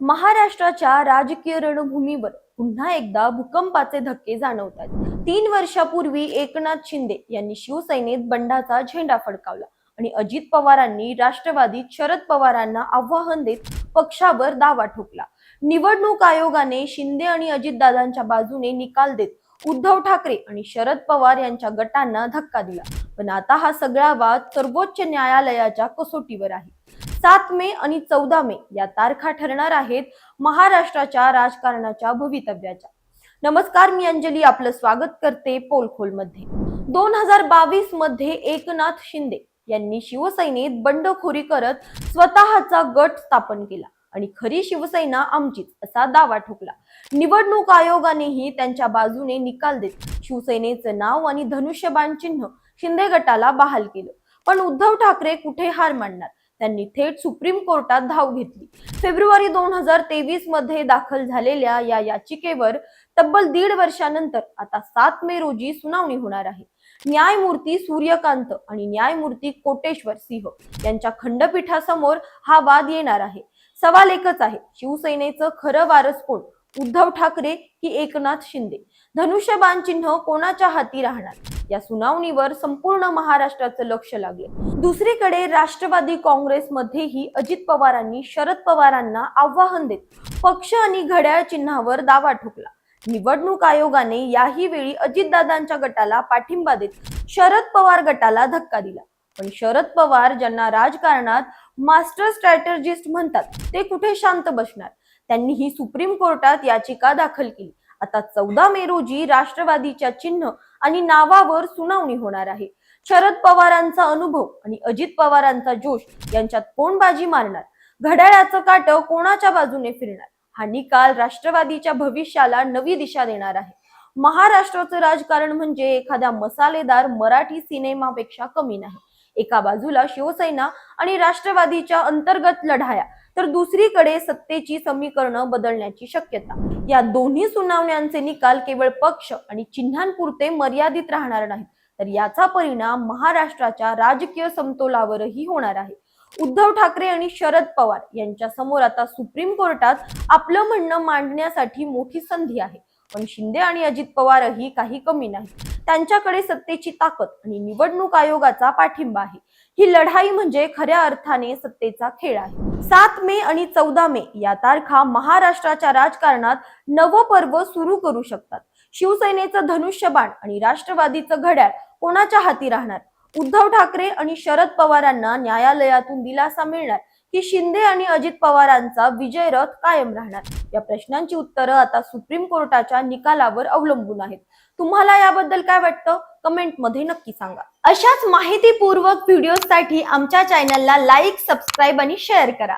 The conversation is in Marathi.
महाराष्ट्राच्या राजकीय रणभूमीवर पुन्हा एकदा भूकंपाचे धक्के जाणवतात. तीन वर्षापूर्वी एकनाथ शिंदे यांनी शिवसेनेत बंडाचा झेंडा फडकावला आणि अजित पवारांनी राष्ट्रवादीत शरद पवारांना आव्हान देत पक्षावर दावा ठोकला. निवडणूक आयोगाने शिंदे आणि अजितदादांच्या बाजूने निकाल देत उद्धव ठाकरे आणि शरद पवार यांच्या गटांना धक्का दिला. पण आता हा सगळा वाद सर्वोच्च न्यायालयाच्या कसोटीवर आहे. सात मे आणि चौदा मे या तारखा ठरणार आहेत महाराष्ट्राच्या राजकारणाच्या भवितव्याच्या. नमस्कार मी अंजली. आपलं स्वागत करते पोलखोलमध्ये दोन हजार बावीसमध्ये एकनाथ शिंदे यांनी शिवसेनेत बंडखोरी करत स्वतःचा गट स्थापन केला आणि खरी शिवसेना आमचीच असा दावा ठोकला. निवडणूक आयोगानेही त्यांच्या बाजूने निकाल देत शिवसेनेचं नाव आणि धनुष्यबाण चिन्ह शिंदे गटाला बहाल केलं. पण उद्धव ठाकरे कुठे हार मानणार? त्यांनी थेट सुप्रीम कोर्टात धाव घेतली. फेब्रुवारी दोन हजार तेवीसमध्ये दाखल झालेल्या या याचिकेवर तब्बल दीड वर्षानंतर आता सात मे रोजी सुनावणी होणार आहे. न्यायमूर्ती सूर्यकांत आणि न्यायमूर्ती कोटेश्वर सिंह यांच्या खंडपीठासमोर हा वाद येणार आहे. सवाल एकच आहे शिवसेनेचं खरं वारस कोण? उद्धव ठाकरे की एकनाथ शिंदे? धनुष्यबाण चिन्ह कोणाच्या हाती राहणार? या सुनावणीवर संपूर्ण महाराष्ट्राचं लक्ष लागले. दुसरीकडे राष्ट्रवादी काँग्रेसमध्येही अजित पवारांनी शरद पवारांना आव्हान देत पक्ष आणि घड्याळ चिन्हावर दावा ठोकला. निवडणूक आयोगाने याही वेळी अजितदादांच्या गटाला पाठिंबा देत शरद पवार गटाला धक्का दिला. पण शरद पवार ज्यांना राजकारणात मास्टर स्ट्रॅटर्जिस्ट म्हणतात ते कुठे शांत बसणार? त्यांनी ही सुप्रीम कोर्टात याचिका दाखल केली. आता चौदा मे रोजी राष्ट्रवादीच्या चिन्ह आणि नावावर सुनावणी होणार आहे. शरद पवारांचा अनुभव आणि अजित पवारांचा जोश यांच्यात कोण बाजी मारणार. घड्याळाचं काट कोणाच्या बाजूने फिरणार? हा निकाल राष्ट्रवादीच्या भविष्याला नवी दिशा देणार आहे. महाराष्ट्राचं राजकारण म्हणजे एखाद्या मसालेदार मराठी सिनेमापेक्षा कमी नाही. एका बाजूला शिवसेना आणि राष्ट्रवादीच्या अंतर्गत लढाया तर दुसरीकडे सत्तेची समीकरणं बदलण्याची शक्यता. या दोन्ही सुनावण्यांचे निकाल केवळ पक्ष आणि चिन्हांपुरते मर्यादित राहणार नाहीत. तर याचा परिणाम महाराष्ट्राच्या राजकीय समतोलावरही होणार आहे. उद्धव ठाकरे आणि शरद पवार यांच्या समोर आता सुप्रीम कोर्टात आपलं म्हणणं मांडण्यासाठी मोठी संधी आहे. पण शिंदे आणि अजित पवारही काही कमी नाही त्यांच्याकडे सत्तेची ताकद आणि निवडणूक आयोगाचा पाठिंबा आहे. ही लढाई म्हणजे खऱ्या अर्थाने सत्तेचा खेळ आहे. सात मे आणि चौदा मे या तारखा महाराष्ट्राच्या राजकारणात नवपर्व सुरू करू शकतात. शिवसेनेचं धनुष्यबाण आणि राष्ट्रवादीचं घड्याळ कोणाच्या हाती राहणार? उद्धव ठाकरे आणि शरद पवारांना न्यायालयातून दिलासा मिळणार की शिंदे आणि अजित पवारांचा विजय रथ कायम राहणार? या प्रश्नांची उत्तरं आता सुप्रीम कोर्टाच्या निकालावर अवलंबून आहेत. तुम्हाला याबद्दल काय वाटतं? कमेंटमध्ये नक्की सांगा. अशाच माहितीपूर्वक व्हिडिओसाठी आमच्या चॅनलला लाईक सबस्क्राईब आणि शेअर करा.